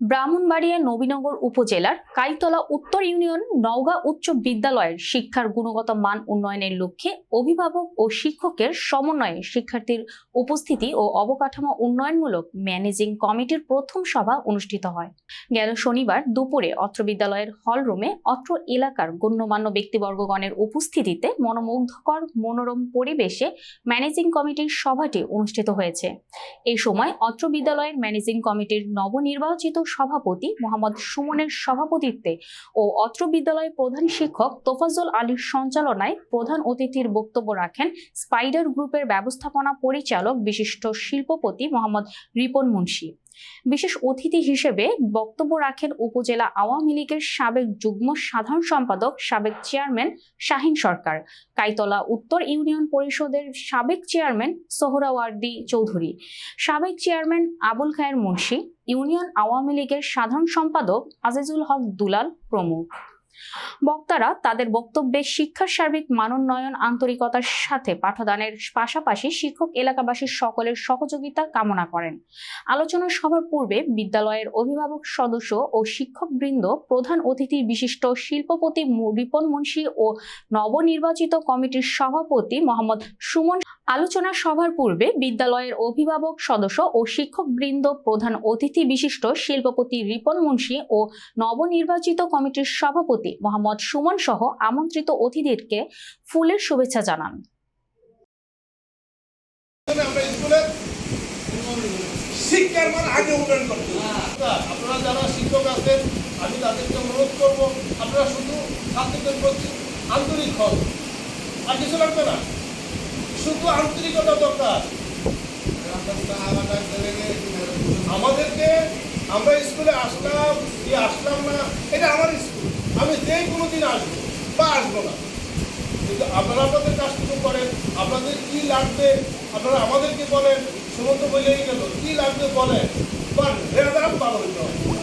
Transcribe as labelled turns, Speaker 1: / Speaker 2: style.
Speaker 1: ব্রাহ্মণবাড়িয়া নবীনগর উপজেলার কাইতলা উত্তর ইউনিয়ন নওগাঁ উচ্চ বিদ্যালয়ের শিক্ষার গুণগত মান উন্নয়নের লক্ষ্যে অভিভাবক ও শিক্ষকের সমন্বয়ে শিক্ষার্থীর উপস্থিতি ও অবকাঠামো উন্নয়নমূলক ম্যানেজিং কমিটির প্রথম সভা অনুষ্ঠিত হয়। গেল শনিবার দুপুরে অত্র বিদ্যালয়ের হলরুমে অত্র এলাকার গণ্যমান্য ব্যক্তিবর্গগণের উপস্থিতিতে মনোমুগ্ধকর মনোরম পরিবেশে ম্যানেজিং কমিটির সভাটি অনুষ্ঠিত হয়েছে। এই সময় অত্র বিদ্যালয়ের ম্যানেজিং কমিটির নবনির্বাচিত সভাপতি মোহাম্মদ সুমনের সভাপতিত্বে ও অত্র বিদ্যালয়ের প্রধান শিক্ষক তোফাজল আলীর সঞ্চালনায় প্রধান অতিথির বক্তব্য রাখেন স্পাইডার গ্রুপের ব্যবস্থাপনা পরিচালক বিশিষ্ট শিল্পপতি মোহাম্মদ রিপন মুন্সি। বিশেষ অতিথি হিসেবে বক্তব্য রাখেন উপজেলা আওয়ামী লীগের সাবেক যুগ্ম সাধারণ সম্পাদক, সাবেক চেয়ারম্যান শাহিন সরকার। কাইতলা উত্তর ইউনিয়ন পরিষদের সাবেক চেয়ারম্যান সোহরাওয়ার্দি চৌধুরী। সাবেক চেয়ারম্যান আবুল খায়ের মুন্সি। ইউনিয়ন আওয়ামী লীগের সাধারণ সম্পাদক আজিজুল হক দুলাল প্রমুখ। বক্তারা তাদের বক্তব্যে শিক্ষার সার্বিক মানোন্নয়ন, আন্তরিকতার সাথে পাঠদানের পাশাপাশি শিক্ষক এলাকাবাসীর সকলের সহযোগিতা কামনা করেন। আলোচনা সভার পূর্বে বিদ্যালয়ের অভিভাবক সদস্য ও শিক্ষকবৃন্দ, প্রধান অতিথি বিশিষ্ট শিল্পপতি রিপন মুন্সি ও নবনির্বাচিত কমিটির সভাপতি মোহাম্মদ সুমন আলোচনা সভার পূর্বে বিদ্যালয়ের অভিভাবক সদস্য ও শিক্ষকবৃন্দ প্রধান অতিথি বিশিষ্ট শিল্পপতি রিপন মুন্সি ও নবনির্বাচিত কমিটির সভাপতি মোহাম্মদ সুমন সহ আমন্ত্রিত অতিথিদেরকে ফুলের শুভেচ্ছা জানান।
Speaker 2: শিক্ষার মান আগে উন্নয়ন করতে আপনারা যারা শিক্ষক আছেন আমি তাদেরকে অনুরোধ করব আপনারা শুধু ছাত্রদের প্রতি আন্তরিক হন। আর কিছু লাগবে না। শুধু আন্তরিকতা দরকার। আমাদেরকে আমরা স্কুলে আসলাম কি আসলাম না, এটা আমার স্কুল। আমি যে কোনো দিন আসব বা আসব না। কিন্তু আপনারা আপনাদের কাজটুকু করেন, আপনাদের কি লাগবে, আপনারা আমাদেরকে বলেন সুমন্ত বলেই গেল, কি লাগবে বলেন। এরা দ্বারা ভালো হইতে হবে